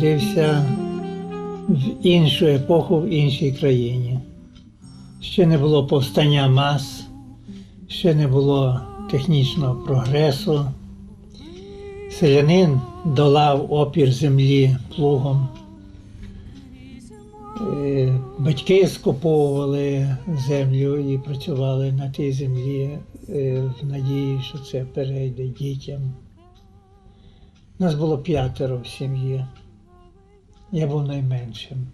Народився в іншу епоху, в іншій країні. Ще не було повстання мас, ще не було технічного прогресу. Селянин долав опір землі плугом. Е, Батьки скуповували землю і працювали на тій землі е, в надії, що це перейде дітям. Нас було п'ятеро в сім'ї. Я був найменшим.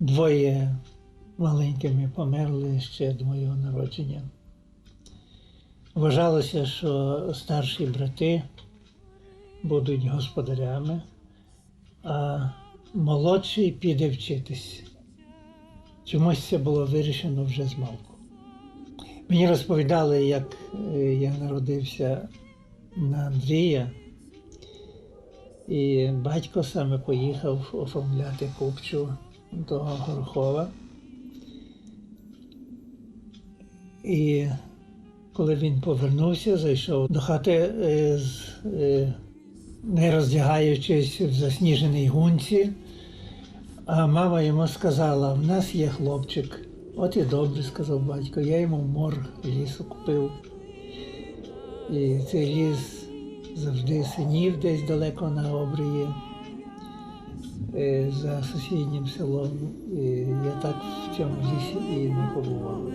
Двоє маленькими померли ще до моєго народження. Вважалося, що старші брати будуть господарями, а молодший піде вчитись. Чомусь це було вирішено вже з малку. Мені розповідали, як е, я народився на Андрія, і батько саме поїхав оформляти купчу до Горохова. І коли він повернувся, зайшов до хати, е, е, не роздягаючись в засніженій гунці, а мама йому сказала: в нас є хлопчик. От і добре, сказав батько. Я йому мор лісу купив. І цей ліс завжди синів десь далеко на обрії е, за сусіднім селом. І я так в цьому лісі і не побував.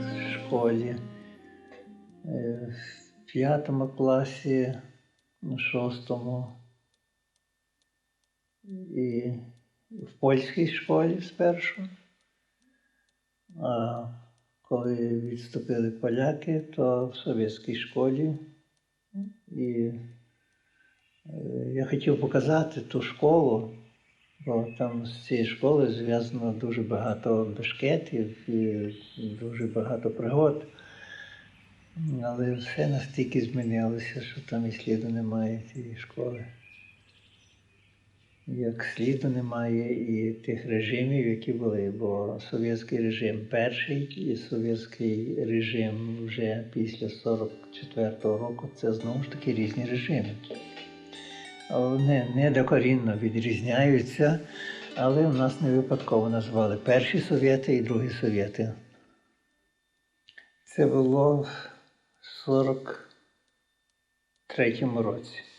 В школі е, в п'ятому класі, в шостому і в польській школі спершу. А коли відступили поляки, то в совєтській школі. І е, я хотів показати ту школу, бо там з цією школою зв'язано дуже багато бешкетів і дуже багато пригод. Але все настільки змінилося, що там і сліду немає цієї школи. Як сліду немає і тих режимів, які були, бо совєтський режим перший і совєтський режим вже після 44-го року це знову ж таки різні режими. Вони не докорінно відрізняються, але в нас не випадково назвали перші совєти і другі совєти. Це було в 43-му році.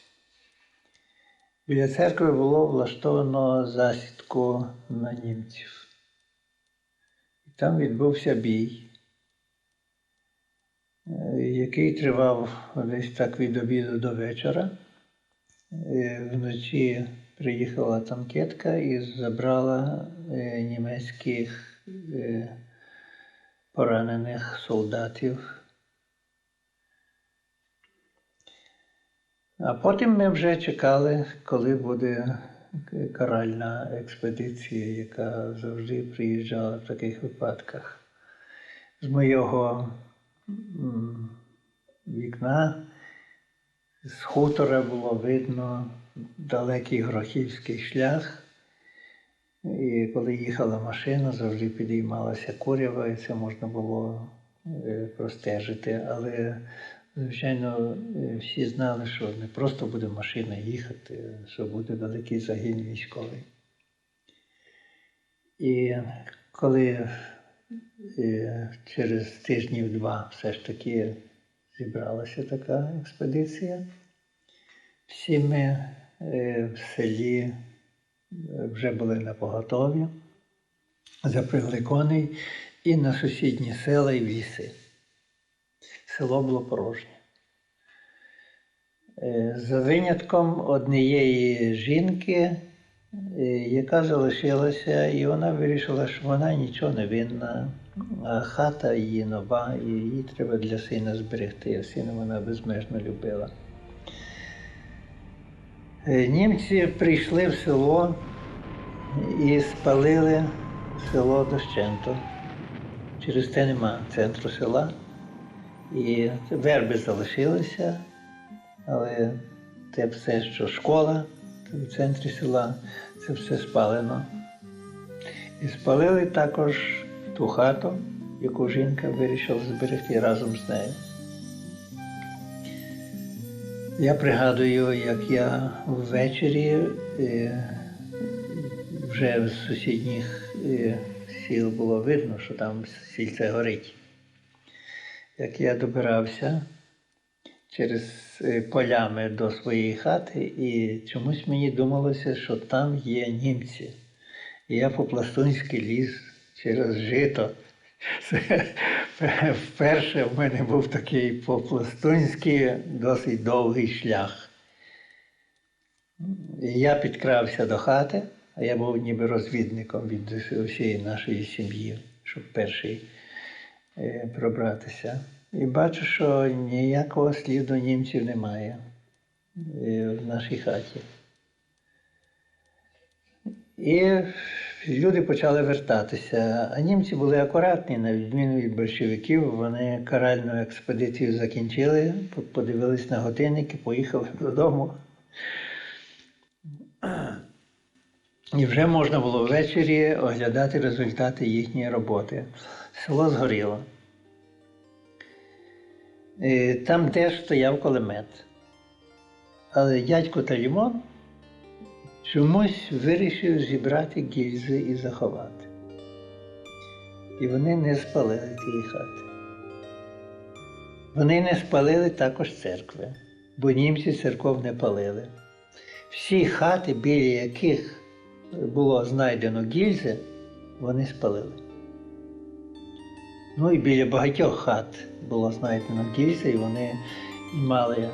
Біля церкви було влаштовано засідку на німців. І там відбувся бій, е, який тривав десь так від обіду до вечора. Е, Вночі приїхала танкетка і забрала е, німецьких поранених солдатів. А потім ми вже чекали, коли буде каральна експедиція, яка завжди приїжджала в таких випадках. З моєго вікна, з хутора було видно далекий грохівський шлях. І коли їхала машина, завжди підіймалася курява, і це можна було е, простежити. Але Звичайно, е, всі знали, що не просто буде машина їхати, що буде великий загін військовий. І коли е, через тижнів два все ж таки зібралася така експедиція, всі ми е, в селі вже були на поготові, запрягли коней і на сусідні села і ліси село було порожнє. Е, За винятком однієї жінки, е, яка залишилася, і вона вирішила, що вона нічого не винна, а хата її нова, і її треба для сина зберегти. Сина вона безмежно любила. Е, Німці прийшли в село і спалили село дощенто. Через те нема центру села. І верби залишилися, але те все, що школа в центрі села, це все спалено. І спалили також ту хату, яку жінка вирішила зберегти разом з нею. Я пригадую, як я ввечері е, вже з сусідніх е, сіл було видно, що там сільце горить. Як я добирався через е, полями до своєї хати, і чомусь мені думалося, що там є німці. І я по-пластунськи ліз через жито. Вперше в мене був такий по-пластунськи досить довгий шлях. І я підкрався до хати, а я був ніби розвідником від усієї нашої сім'ї, щоб перший пробратися. І бачу, що ніякого сліду німців немає е, в нашій хаті. І люди почали вертатися. А німці були акуратні, на відміну від большевиків. Вони каральну експедицію закінчили, по- подивились на годинники, поїхали додому. І вже можна було ввечері оглядати результати їхньої роботи. Село згоріло. Е, Там теж стояв кулемет. Але дядько Талімон чомусь вирішив зібрати гільзи і заховати. І вони не спалили тієї хати. Вони не спалили також церкви, бо німці церков не палили. Всі хати, біля яких було знайдено гільзи, вони спалили. Ну і біля багатьох хат було знайдено гільзи, і вони мали е,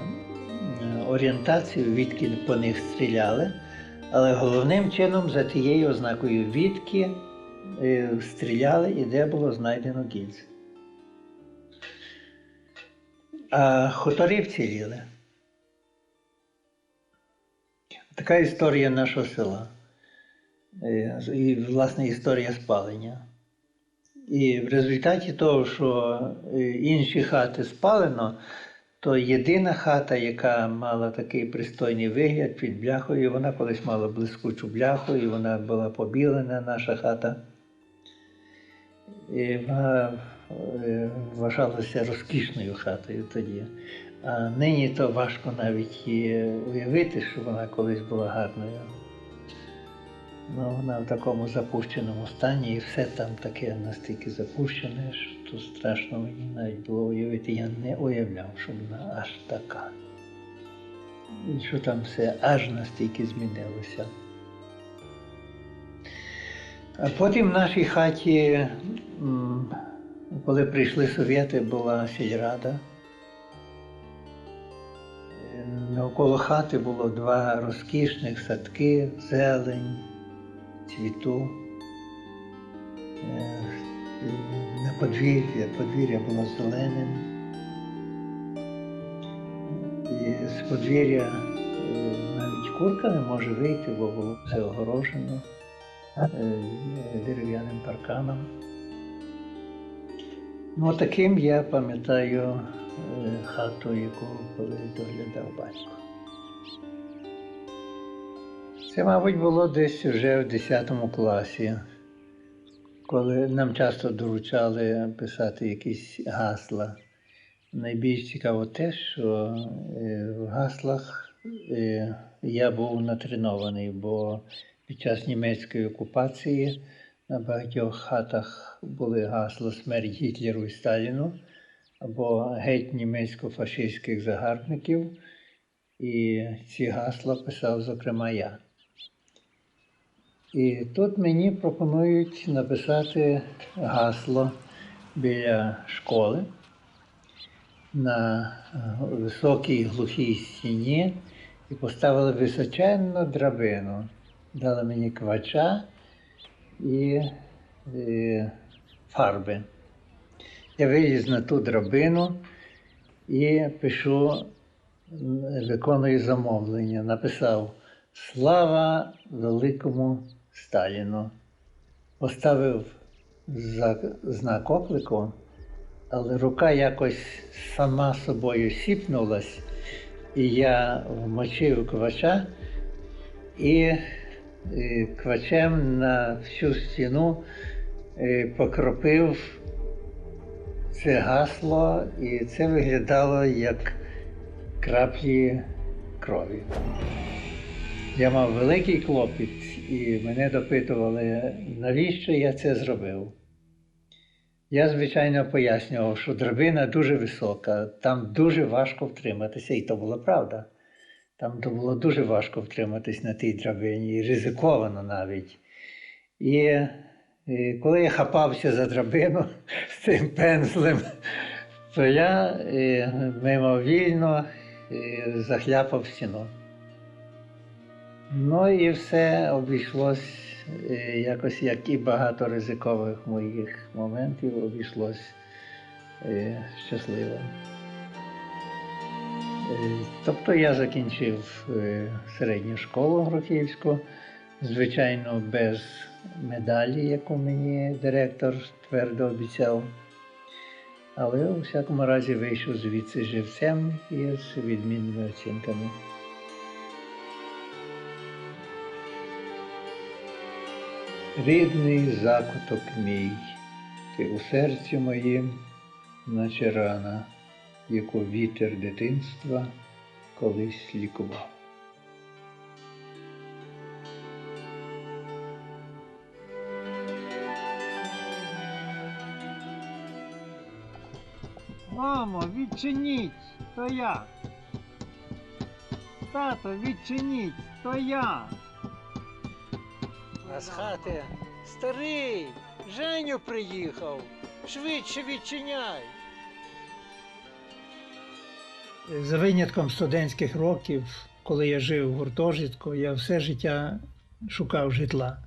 орієнтацію, відки по них стріляли. Але головним чином за тією ознакою відки е, стріляли і де було знайдено гільзи. А хутори вціліли. Така історія нашого села. Е, І, власне, історія спалення. І в результаті того, що е, інші хати спалено, то єдина хата, яка мала такий пристойний вигляд під бляхою, вона колись мала блискучу бляху, і вона була побілена, наша хата. І вона е, вважалася розкішною хатою тоді. А нині то важко навіть уявити, що вона колись була гарною. Ну, вона в такому запущеному стані, і все там таке настільки запущене, що страшно мені навіть було уявити. Я не уявляв, що вона аж така. І що там все аж настільки змінилося. А потім в нашій хаті, коли прийшли совєти, була сільрада. Навколо хати було два розкішних садки, зелень, цвіту. Е, На подвір'я, подвір'я було зеленим. І з подвір'я е, навіть курка не може вийти, бо було все огорожено е, дерев'яним парканом. Ну, таким я пам'ятаю хату, яку доглядав батько. Це, мабуть, було десь вже в 10 класі, коли нам часто доручали писати якісь гасла. Найбільш цікаво те, що е, в гаслах е, я був натренований, бо під час німецької окупації на багатьох хатах були гасла смерть Гітлеру і Сталіну або геть німецько-фашистських загарбників. І ці гасла писав, зокрема, я. І тут мені пропонують написати гасло біля школи на е, високій глухій стіні і поставили височенну драбину. Дали мені квача і е, фарби. Я виліз на ту драбину і пишу, виконую замовлення. Написав Слава великому Сталіну. Поставив знак оклику, але рука якось сама собою сіпнулась, і я вмочив квача і е, квачем на всю стіну е, покропив це гасло, і це виглядало як краплі крові. Я мав великий клопіт, і мене допитували, навіщо я це зробив. Я, звичайно, пояснював, що драбина дуже висока, там дуже важко втриматися, і то була правда. Там то було дуже важко втриматись на тій драбині, і ризиковано навіть. І, і коли я хапався за драбину з цим пензлем, то я е, мимовільно е, захляпав стіну. Ну і все обійшлось е, якось, як і багато ризикових моїх моментів, обійшлось е, щасливо. Е, Тобто я закінчив середню школу Грохівську, звичайно, без медалі, яку мені директор твердо обіцяв. Але у всякому разі вийшов звідси живцем і з відмінними оцінками. Рідний закуток мій, ти у серці моїм, наче рана, яку вітер дитинства колись лікував. Мамо, відчиніть, то я. Тато, відчиніть, то я. А з хати старий, Женю приїхав. Швидше відчиняй. За винятком студентських років, коли я жив в гуртожитку, я все життя шукав житла.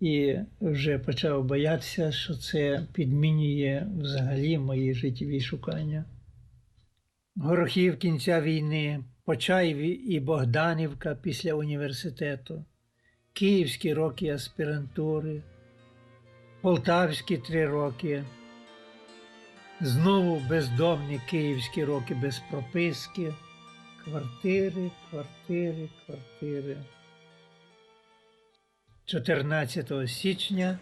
І вже почав боятися, що це підмінює взагалі мої життєві шукання. Горохів кінця війни, Почаєві і Богданівка після університету, Київські роки аспірантури, Полтавські три роки, знову бездомні київські роки без прописки, квартири, квартири, квартири. 14 січня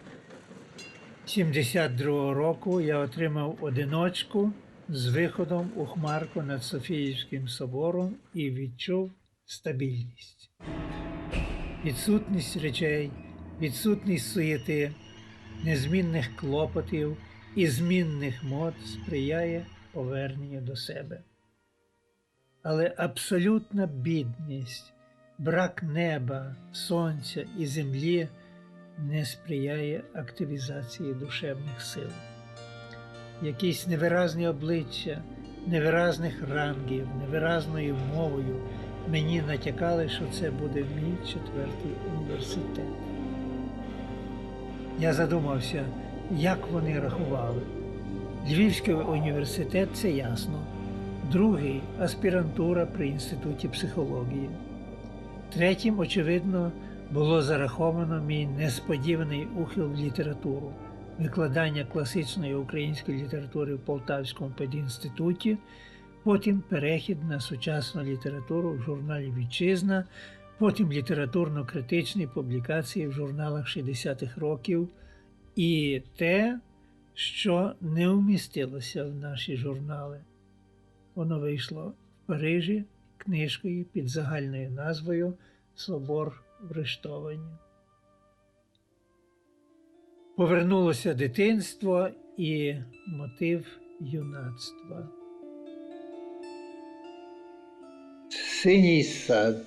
72 року я отримав одиночку з виходом у хмарку над Софіївським собором і відчув стабільність. Відсутність речей, відсутність суєти, незмінних клопотів і змінних мод сприяє поверненню до себе. Але абсолютна бідність, брак неба, сонця і землі не сприяє активізації душевних сил. Якісь невиразні обличчя, невиразних рангів, невиразною мовою мені натякали, що це буде мій четвертий університет. Я задумався, як вони рахували. Львівський університет це ясно. Другий аспірантура при інституті психології. Третім, очевидно, було зараховано мій несподіваний ухил в літературу, викладання класичної української літератури в Полтавському педінституті, потім перехід на сучасну літературу в журналі Вітчизна, потім літературно-критичні публікації в журналах 60-х років і те, що не вмістилося в наші журнали. Воно вийшло в Парижі книжкою під загальною назвою Собор в Рештовані. Повернулося дитинство і мотив юнацтва. Синій сад,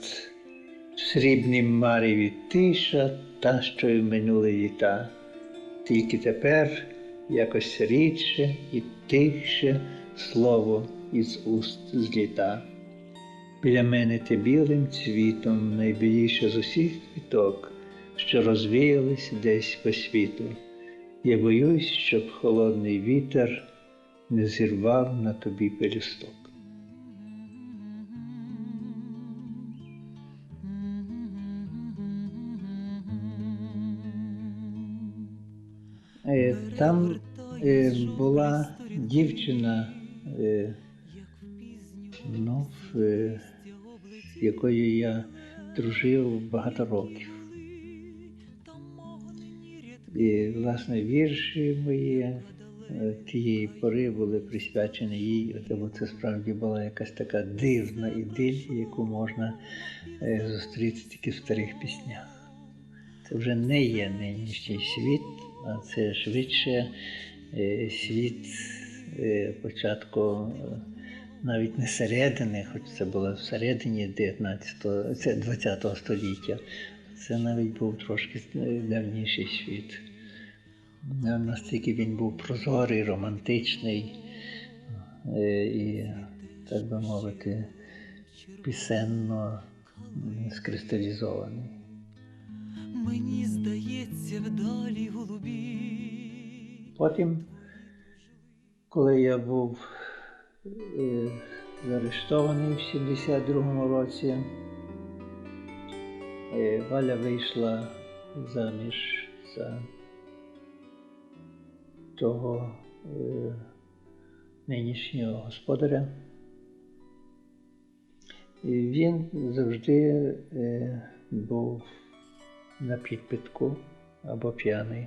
в срібнім мареві тиша, та, що й в минулі літа. Тільки тепер якось рідше і тихше слово із уст зліта. Біля мене ти білим цвітом найбіліше з усіх квіток, що розвіялись десь по світу. Я боюсь, щоб холодний вітер не зірвав на тобі пелюсток. Е, Там е, була дівчина, е, ну, е, з якою я дружив багато років. І, власне, вірші мої е, тієї пори були присвячені їй, тому це справді була якась така дивна ідилія, яку можна е, зустріти тільки в старих піснях. Це вже не є нинішній світ, а це швидше е, світ е, початку е, навіть не середини, хоч це було всередині 19, це 20 століття. Це навіть був трошки давніший світ. Настільки він був прозорий, романтичний і, так би мовити, пісенно скристалізований. Мені здається, вдалі голубі. Потім, коли я був е, заарештований в 72-му році, е, Валя вийшла заміж за того е, нинішнього господаря. І він завжди е, був на підпитку або п'яний.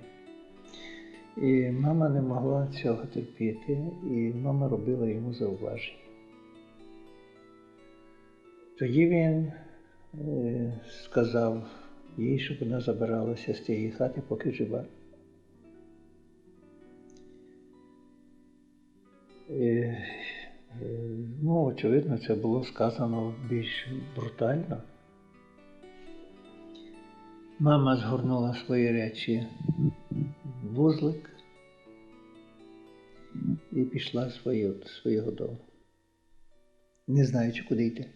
І мама не могла цього терпіти, і мама робила йому зауваження. Тоді він е, сказав їй, щоб вона забиралася з тієї хати, поки жива. Е, е, ну, очевидно, це було сказано більш брутально. Мама згорнула свої речі в вузлик і пішла до свого дому, не знаючи, куди йти.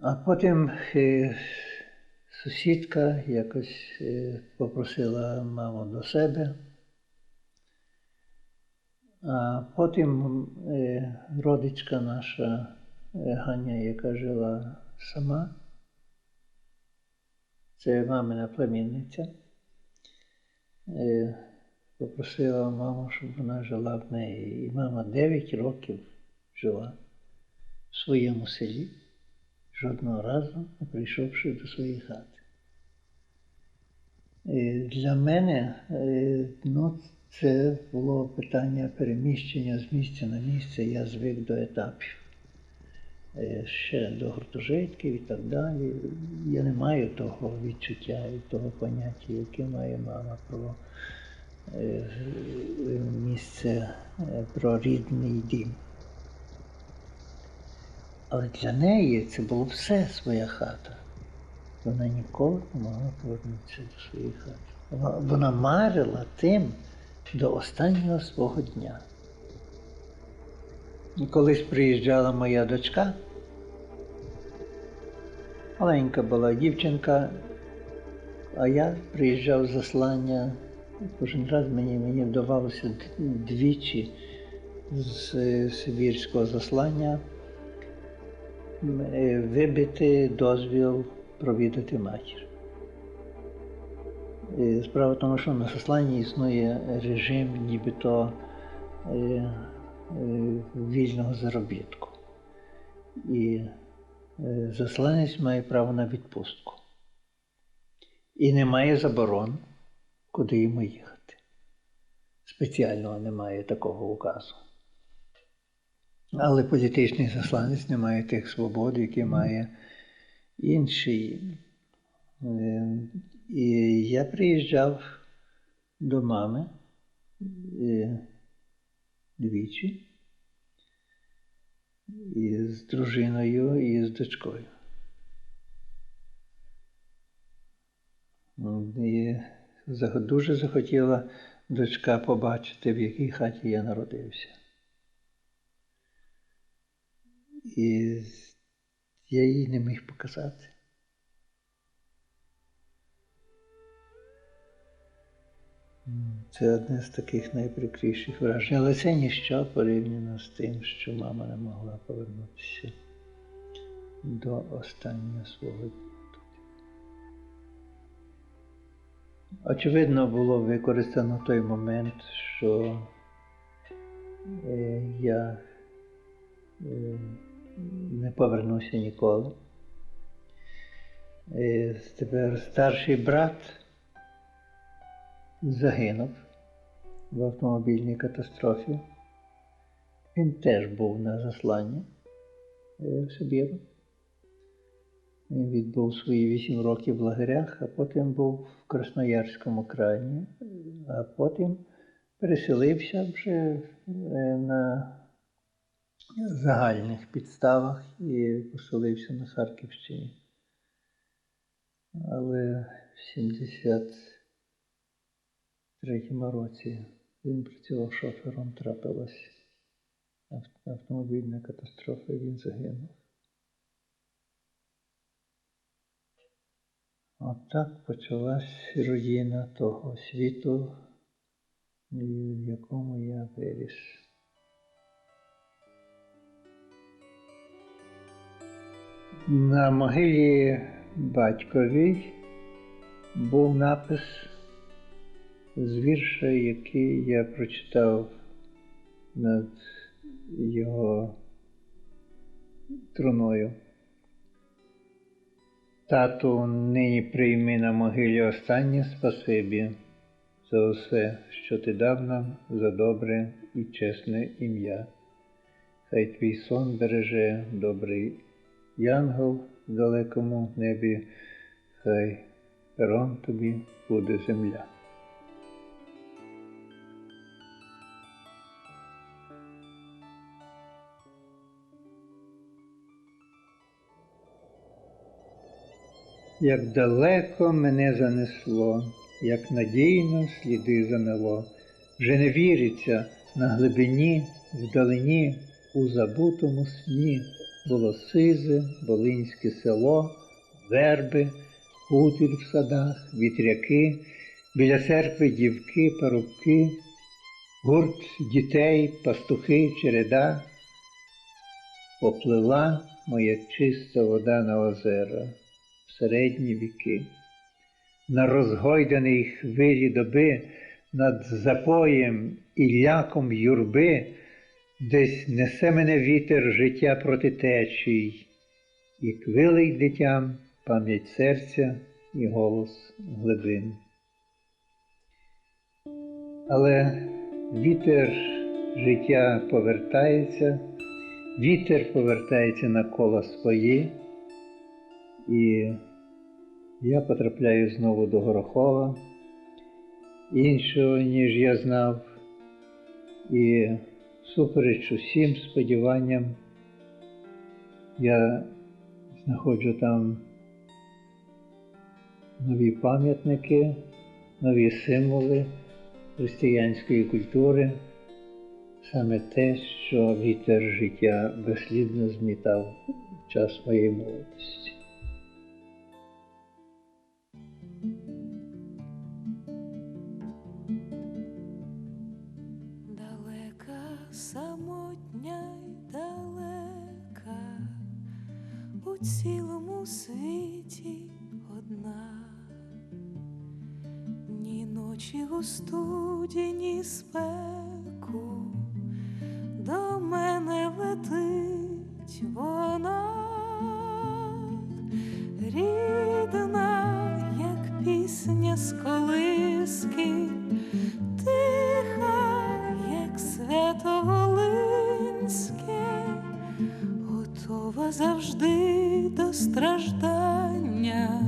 А потім е, сусідка якось е, попросила маму до себе. А потім е, родичка наша Ганя, яка жила сама, це мамина племінниця, е, попросила маму, щоб вона жила в неї. І мама 9 років жила в своєму селі, жодного разу не прийшовши до своєї хати. Е, Для мене е, ну, це було питання переміщення з місця на місце. Я звик до етапів. Е, Ще до гуртожитків і так далі. Я не маю того відчуття і того поняття, яке має мама про е, місце, е, про рідний дім. Але для неї це було все своя хата. Вона ніколи не могла повернутися до своєї хати. Вона, марила тим до останнього свого дня. Колись приїжджала моя дочка, маленька була дівчинка, а я приїжджав з заслання. Кожен раз мені, мені вдавалося двічі з сибірського заслання е, вибити дозвіл провідати матір. Е, Справа в тому, що на засланні існує режим нібито е, вільного заробітку. І е, засланець має право на відпустку. І немає заборон, куди йому їхати. Спеціального немає такого указу. Але політичний засланець не має тих свобод, які має інший. Е, І я приїжджав до мами е, двічі і з дружиною, і з дочкою. І дуже захотіла дочка побачити, в якій хаті я народився. І я їй не міг показати. Це одне з таких найприкріших вражень. Але це ніщо порівняно з тим, що мама не могла повернутися до останнього свого дня. Очевидно, було використано той момент, що е, я е, не повернуся ніколи. Тепер старший брат загинув в автомобільній катастрофі. Він теж був на засланні е, в Сибіру. Він відбув свої вісім років в лагерях, а потім був в Красноярському краї, а потім переселився вже е, на загальних підставах і поселився на Харківщині. Але в 73-му році він працював шофером, трапилась автомобільна катастрофа, і він загинув. Отак почалась руїна того світу, в якому я виріс. На могилі батьковій був напис з вірша, який я прочитав над його труною. Тату, нині прийми на могилі останнє спасибі за все, що ти дав нам за добре і чесне ім'я. Хай твій сон береже добрий янгол в далекому небі, хай пером тобі буде земля. Як далеко мене занесло, як надійно сліди замело, вже не віриться на глибині, вдалині, у забутому сні. Було сизе, волинське село, верби, хутір в садах, вітряки, біля церкви дівки, парубки, гурт дітей, пастухи, череда, поплила моя чиста вода на озера в середні віки. На розгойданій хвилі доби над запоєм і ляком юрби десь несе мене вітер життя проти течій, і квилить дитям пам'ять серця і голос глибин. Але вітер життя повертається, вітер повертається на кола свої, і я потрапляю знову до Горохова, іншого, ніж я знав, і супереч усім сподіванням, я знаходжу там нові пам'ятники, нові символи християнської культури, саме те, що вітер життя безслідно змітав в час моєї молодості. Готова завжди до страждання,